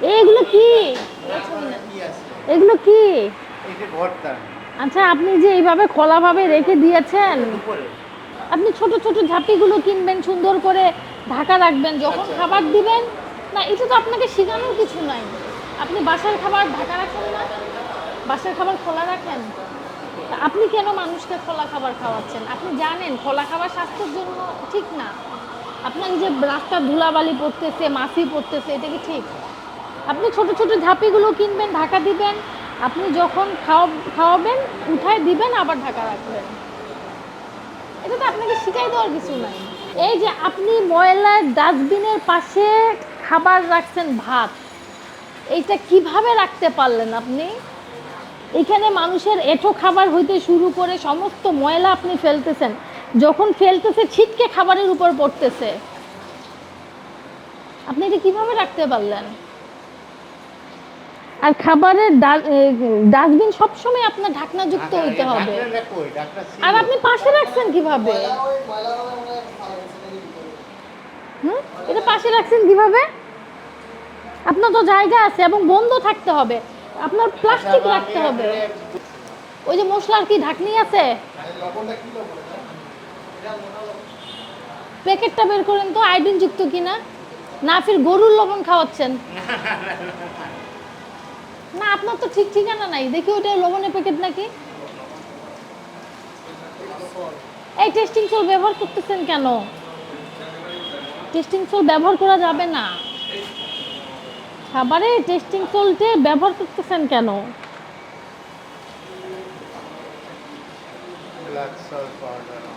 এগুলো কি? এগুলো কি? আচ্ছা আপনি যে এইভাবে খোলাভাবে রেখে দিয়েছেন আপনি ছোট ছোট ঝাঁপিগুলো কিনবেন সুন্দর করে ঢাকা রাখবেন যখন আচ্ছা। খাবার দিবেন না এটা তো আপনাকে শেখানোর কিছু নাই। আপনি বাসার খাবার ঢাকা রাখেন না বাসার খাবার খোলা রাখেন। আপনি কেন মানুষকে খোলা খাবার খাওয়াচ্ছেন? আপনি জানেন খোলা খাবার স্বাস্থ্যের জন্য ঠিক না। আপনার যে রাস্তার ধুলাবালি পড়তেছে মাছি পড়তেছে এটা কি ঠিক? আপনি ছোট ছোট ঝাঁপিগুলো কিনবেন, ঢাকা দিবেন। আপনি যখন খাওয়া খাওয়াবেন, উঠায় দিবেন, আবার ঢাকা রাখবেন। এটা তো আপনাকে শিখাই দেওয়ার কিছু নাই। এই যে আপনি ময়লার ডাস্টবিনের পাশে খাবার রাখছেন ভাত, এইটা কীভাবে রাখতে পারলেন আপনি? এখানে মানুষের এঁঠো খাবার হইতে শুরু করে সমস্ত ময়লা আপনি ফেলতেছেন। যখন ফেলতেছে, ছিটকে খাবারের উপর পড়তেছে। আপনি এটা কীভাবে রাখতে পারলেন? আর খাবারের ডাস্টবিন সবসময় আপনার ঢাকনাযুক্ত হইতে হবে। আর আপনি পাশে রাখছেন কীভাবে? হুম? এটা পাশে রাখছেন কীভাবে? আপনার তো জায়গা আছে এবং বন্ধ থাকতে হবে। আপনার প্লাস্টিক আচ্ছা, রাখতে হবে। ওই যে মশলার কি ঢাকনি আছে? প্যাকেটটা বের করেন তো আয়োডিন যুক্ত কিনা। না ফির গরুর লবণ খাওয়াচ্ছেন। না, আপনার তো ঠিক ঠিকানা নাই। দেখি ওটা লবণের প্যাকেট নাকি? এই টেস্টিং সোল ব্যবহার করতেছেন কেন? টেস্টিং সোল ব্যবহার করা যাবে না। খাবারে টেস্টিং সোলটে ব্যবহার করতেছেন কেন।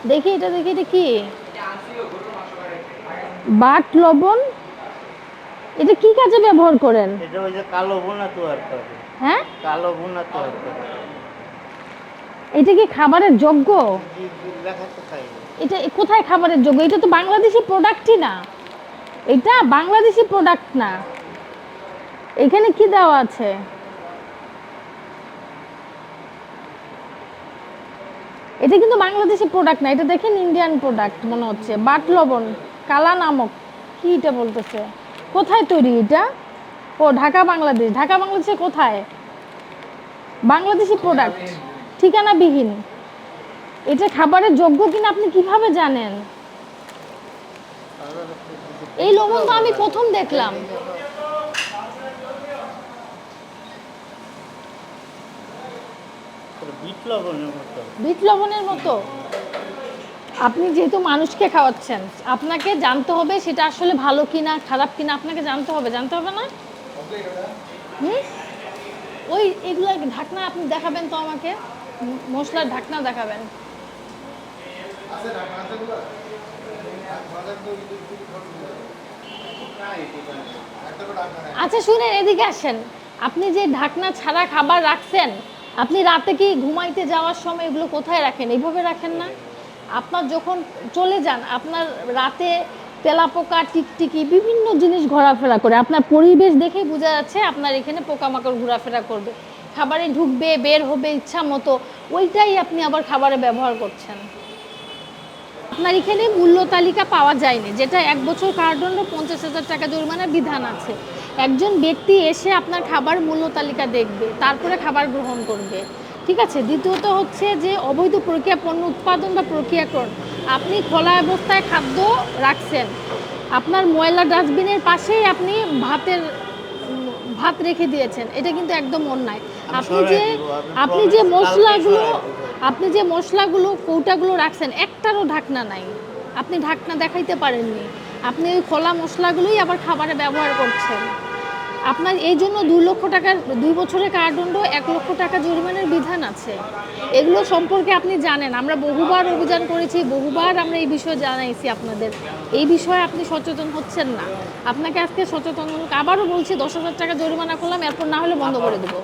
দেখি এটা দেখি এটা কি? বাট লবণ এটা কি কাজে ব্যবহার করেন? এটা ওই যে কালো বোনা তৈরি করে। হ্যাঁ? কালো বোনা তৈরি করে। এটা কি খাবারের যোগ্য? এটা কোথায় খাবারের যোগ্য? এটা তো বাংলাদেশি প্রোডাক্টই না। এটা বাংলাদেশি প্রোডাক্ট না। এখানে কি দেওয়া আছে? এটা কিন্তু বাংলাদেশি প্রোডাক্ট না। এটা দেখেন ইন্ডিয়ান প্রোডাক্ট মনে হচ্ছে। বাট লবণ কালা নামক। কি এটা বলতেছে? কোথায় তৈরি এটা? ও ঢাকা বাংলাদেশ। ঢাকা বাংলাদেশে কোথায়? বাংলাদেশি প্রোডাক্ট ঠিকানা ঠিকানাবিহীন। এটা খাবারের যোগ্য কিনা আপনি কীভাবে জানেন? এই লবণ তো আমি প্রথম দেখলাম। বিট লবণের মতো। বিট লবণের মতো। আপনি যেহেতু মানুষকে খাওয়াচ্ছেন আপনাকে জানতে হবে সেটা আসলে ভালো কিনা খারাপ কিনা আপনাকে জানতে হবে জানতে হবে না? হুম? ওই এগুলো ঢাকনা আপনি দেখাবেন তো আমাকে মশলার ঢাকনা দেখাবেন। আচ্ছা শুনেন এদিকে আসেন। আপনি যে ঢাকনা ছাড়া খাবার রাখছেন আপনি রাতে কি ঘুমাইতে যাওয়ার সময় এগুলো কোথায় রাখেন? এইভাবে রাখেন না? আপনার যখন চলে যান, আপনার রাতে তেলাপোকা, টিকটিকি, বিভিন্ন জিনিস ঘোরাফেরা করে, আপনার পরিবেশ দেখেই বোঝা যাচ্ছে আপনার এখানে পোকামাকড় ঘোরাফেরা করবে। খাবারে ঢুকবে, বের হবে ইচ্ছা মতো, ওইটাই আপনি আবার খাবারে ব্যবহার করছেন। আপনার এখানে মূল্য তালিকা পাওয়া যায়নি, যেটা এক বছর কারাদণ্ড, পঞ্চাশ হাজার টাকা জরিমানার বিধান আছে। একজন ব্যক্তি এসে আপনার খাবার মূল্য তালিকা দেখবে, তারপরে খাবার গ্রহণ করবে। ঠিক আছে? দ্বিতীয়ত হচ্ছে যে অবৈধ প্রক্রিয়া পণ্য উৎপাদন বা প্রক্রিয়াকরণ। আপনি খোলা অবস্থায় খাদ্য রাখছেন। আপনার ময়লা ডাস্টবিনের পাশেই আপনি ভাতের ভাত রেখে দিয়েছেন। এটা কিন্তু একদম অন্যায়। আপনি যে আপনি যে মশলাগুলো আপনি যে মশলাগুলো কৌটাগুলো রাখছেন একটারও ঢাকনা নাই। আপনি ঢাকনা দেখাইতে পারেননি। আপনি ওই খোলা মশলাগুলোই আবার খাবারে ব্যবহার করছেন। আপনার এই জন্য দুই লক্ষ টাকার, দুই বছরের কারাদণ্ড, এক লক্ষ টাকা জরিমানার বিধান আছে। এগুলো সম্পর্কে আপনি জানেন। আমরা বহুবার অভিযান করেছি, বহুবার আমরা এই বিষয়ে জানাইছি আপনাদের। এই বিষয়ে আপনি সচেতন হচ্ছেন না। আপনাকে আজকে সচেতন আবারও বলছি, দশ হাজার টাকা জরিমানা করলাম, এরপর না হলে বন্ধ করে দেবো।